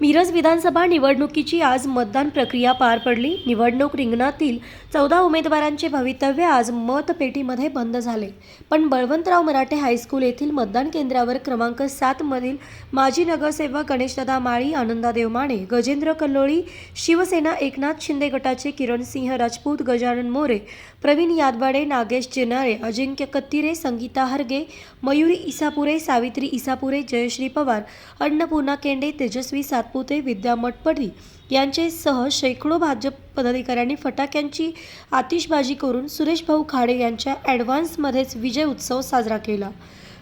मिरज विधानसभा निवडणुकीची आज मतदान प्रक्रिया पार पडली. निवडणूक रिंगणातील चौदा उमेदवारांचे भवितव्य आज मतपेटीमध्ये बंद झाले. पण बळवंतराव मराठे हायस्कूल येथील मतदान केंद्रावर क्रमांक सातमधील माजी नगरसेवक गणेशदादा माळी आनंदादेव माने गजेंद्र कल्लोळी शिवसेना एकनाथ शिंदे गटाचे किरण सिंह राजपूत गजानन मोरे प्रवीण यादवाडे नागेश जेनारे अजिंक्य कत्तिरे संगीता हरगे मयुरी इसापुरे सावित्री इसापुरे जयश्री पवार अन्नपूर्णा केंडे तेजस्वी सातपुते विद्या मटपडी यांचे सह शेकडो भाजप पदाधिकाऱ्यांनी फटाक्यांची आतिषबाजी करून सुरेश भाऊ खाडे यांच्या ॲडव्हान्समध्येच विजय उत्सव साजरा केला.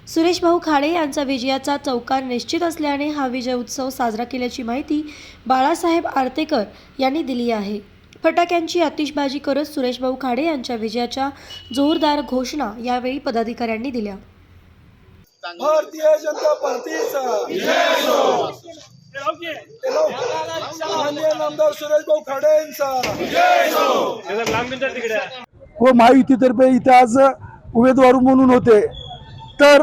सुरेश भाऊ खाडे यांचा विजयाचा चौकार निश्चित असल्याने हा विजय उत्सव साजरा केल्याची माहिती बाळासाहेब आर्तेकर यांनी दिली आहे. फटाक्यांची आतिषबाजी करत सुरेश भाऊ खाडे यांच्या विजयाच्या जोरदार घोषणा यावेळी पदाधिकाऱ्यांनी दिल्या. भारतीय जनता पार्टीचा. आमदार सुरेश भाऊ खाडे यांचा व महायुतीतर्फे इथे आज उमेदवार म्हणून होते. तर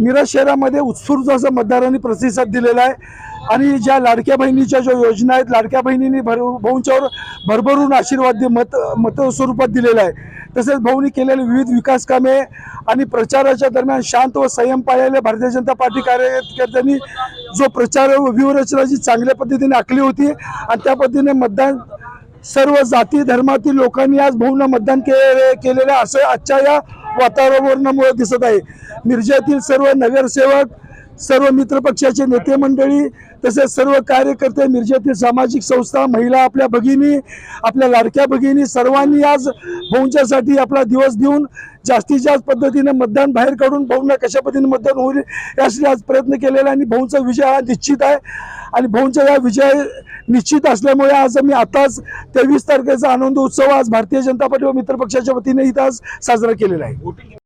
मिरज शहरामध्ये उत्स्फूर्त असं मतदारांनी प्रतिसाद दिलेला आहे. आणि ज्या लाडक्या बहिणीच्या ज्या योजना आहेत लाडक्या बहिणींनी भर भाऊंच्यावर भरभरून आशीर्वाद दे मत मत स्वरूपात दिलेला आहे. तसेच भाऊनी केलेले विविध विकास कामे आणि प्रचाराच्या दरम्यान शांत व संयम पाळलेल्या भारतीय जनता पार्टी कार्यकर्त्यांनी जो प्रचार व्यूहरचना जी चांगल्या पद्धतीने आखली होती आणि त्या पद्धतीने मतदान सर्व जाती धर्मातील लोकांनी आज भाऊंना मतदान के केलेलं असं आजच्या या वातावरणामुळे दिसत आहे. मिरजेतील सर्व नगरसेवक सर्व मित्रपक्षाचे नेते मंडळी तसेच सर्व कार्यकर्ते मिरजेतील सामाजिक संस्था महिला आपल्या भगिनी आपल्या लाडक्या भगिनी सर्वांनी आज भाऊंच्यासाठी आपला दिवस देऊन जास्तीत जास्त पद्धतीने मतदान बाहेर काढून भाऊंना कशा पद्धतीने मतदान होईल यासाठी आज प्रयत्न केलेला आहे आणि भाऊंचा विजय हा निश्चित आहे. आणि भाऊंचा या विजय निश्चित असल्यामुळे आज मी आताच तेवीस तारखेचा आनंद उत्सव आज भारतीय जनता पार्टी व मित्रपक्षाच्या वतीने इथं आज साजरा केलेला आहे.